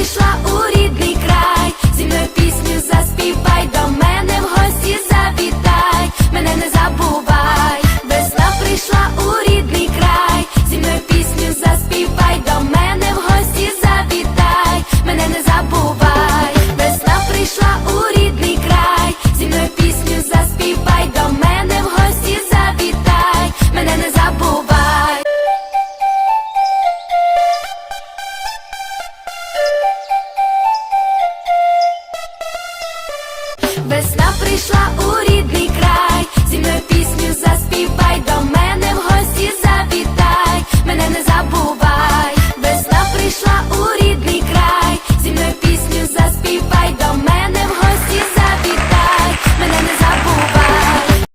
прийшла у рік. прийшла у рік.